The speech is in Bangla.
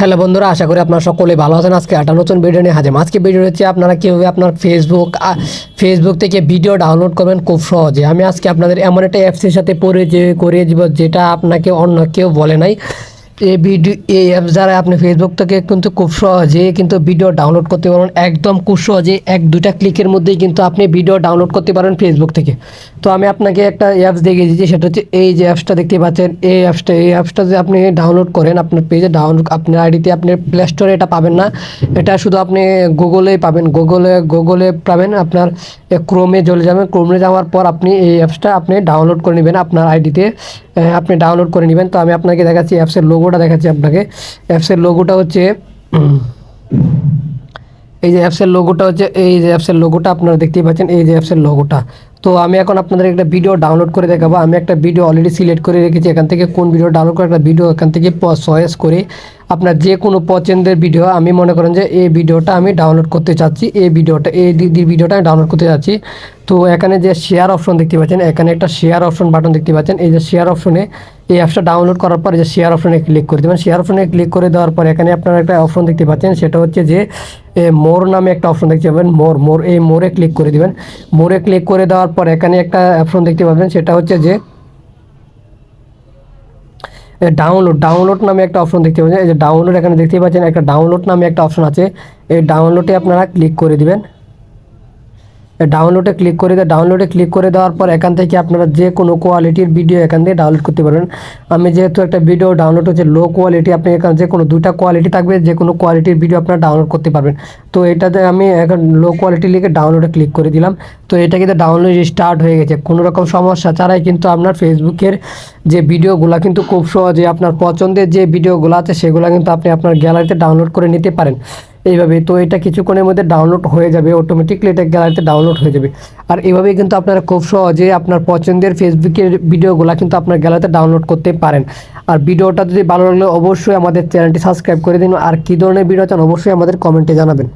হ্যালো বন্ধুরা, আশা করি আপনারা সকলে ভালো আছেন। আজকে একটা নতুন ভিডিও নিয়ে হাজির। আজকে ভিডিও হচ্ছে আপনারা কীভাবে আপনার ফেসবুক ফেসবুক থেকে ভিডিও ডাউনলোড করবেন খুব সহজে। আমি আজকে আপনাদের এমন একটা অ্যাপসের সাথে পরিচয় করিয়ে দিব, যেটা আপনাকে অন্য কেউ বলে নাই। এই ভিডিও, এই অ্যাপস দ্বারা আপনি ফেসবুক থেকে কিন্তু খুব সহজে কিন্তু ভিডিও ডাউনলোড করতে পারবেন। একদম খুব সহজে এক দুটা ক্লিকের মধ্যেই কিন্তু আপনি ভিডিও ডাউনলোড করতে পারেন ফেসবুক থেকে। তো আমি আপনাকে একটা অ্যাপস দেখিয়ে দিচ্ছি, সেটা হচ্ছে এই যে অ্যাপসটা দেখতে পাচ্ছেন। এই অ্যাপসটা এই অ্যাপসটা যদি আপনি ডাউনলোড করেন আপনার পেজে ডাউনলোড আপনার আইডিতে আপনি প্লে স্টোরে এটা পাবেন না। এটা শুধু আপনি গুগলে পাবেন। গুগলে গুগলে পাবেন, আপনার ক্রোমে চলে যাবেন। ক্রোমে যাওয়ার পর আপনি এই অ্যাপসটা আপনি ডাউনলোড করে নেবেন। আপনার আইডিতে আপনি ডাউনলোড করে নেবেন। তো আমি আপনাকে দেখাচ্ছি অ্যাপসের লোগোটা দেখাচ্ছি আপনাকে। অ্যাপসের লোগোটা হচ্ছে এই যে অ্যাপসের লোগোটা হচ্ছে, এই যে অ্যাপসের লোগোটা আপনারা দেখতেই পাচ্ছেন, এই যে অ্যাপসের লোগোটা তো আমি এখন আপনাদের একটা ভিডিও ডাউনলোড করে দেখাবো। আমি একটা ভিডিও অলরেডি সিলেক্ট করে রেখেছি। এখান থেকে কোন ভিডিও ডাউনলোড করে একটা ভিডিও এখান থেকে চয়েস করে আপনার যে কোনো পছন্দের ভিডিও আমি মনে করেন যে এই ভিডিওটা আমি ডাউনলোড করতে চাচ্ছি, এই ভিডিওটা এই দিদির ভিডিওটা আমি ডাউনলোড করতে চাচ্ছি। তো এখানে যে শেয়ার অপশন দেখতে পাচ্ছেন, এখানে একটা শেয়ার অপশন বাটন দেখতে পাচ্ছেন। এই যে শেয়ার অপশনে এই অ্যাপসটা ডাউনলোড করার পর যে শেয়ার অপশনে ক্লিক করে দেবেন। শেয়ার অপশনে ক্লিক করে দেওয়ার পর এখানে আপনারা একটা অপশন দেখতে পাচ্ছেন, সেটা হচ্ছে যে মোর নামে একটা অপশন দেখতে পাবেন, মোর মোর, এই মোরে ক্লিক করে দিবেন। মোরে ক্লিক করে দেওয়ার পর এখানে একটা অপশন দেখতে পাবেন, সেটা হচ্ছে যে ডাউনলোড ডাউনলোড নামে একটা অপশন দেখতে পাচ্ছেন। এই যে ডাউনলোড এখানে দেখতে পাচ্ছেন, একটা ডাউনলোড নামে একটা অপশন আছে। এই ডাউনলোডে আপনারা ক্লিক করে দিবেন। ডাউনলোডে ক্লিক করে দেয় ডাউনলোডে ক্লিক করে দেওয়ার পর এখান থেকে আপনারা যে কোনো কোয়ালিটির ভিডিও এখান থেকে ডাউনলোড করতে পারবেন। আমি যেহেতু একটা ভিডিও ডাউনলোড হচ্ছে লো কোয়ালিটি আপনি এখানে যে কোনো দুইটা কোয়ালিটি থাকবে, যে কোনো কোয়ালিটির ভিডিও আপনারা ডাউনলোড করতে পারবেন। তো এটাতে আমি এখন লো কোয়ালিটি লিখে ডাউনলোডে ক্লিক করে দিলাম। তো এটা কিন্তু ডাউনলোড স্টার্ট হয়ে গেছে। কোনো রকম সমস্যা ছাড়াই কিন্তু আপনার ফেসবুকের যে ভিডিওগুলো কিন্তু খুব সহজে আপনার পছন্দের যে ভিডিওগুলো আছে, সেগুলো কিন্তু আপনি আপনার গ্যালারিতে ডাউনলোড করে নিতে পারেন। এইভাবে তো এটা কিছুক্ষণের মধ্যে ডাউনলোড হয়ে যাবে অটোমেটিকলি এটা গ্যালারিতে ডাউনলোড হয়ে যাবে। আর এইভাবেই কিন্তু আপনারা খুব সহজে আপনার পছন্দের ফেসবুকের ভিডিওগুলো কিন্তু আপনার গ্যালারিতে ডাউনলোড করতে পারেন। আর ভিডিওটা যদি ভালো লাগলে অবশ্যই আমাদের চ্যানেলটি সাবস্ক্রাইব করে দিন। আর কী ধরনের ভিডিও চান, অবশ্যই আমাদের কমেন্টে জানাবেন।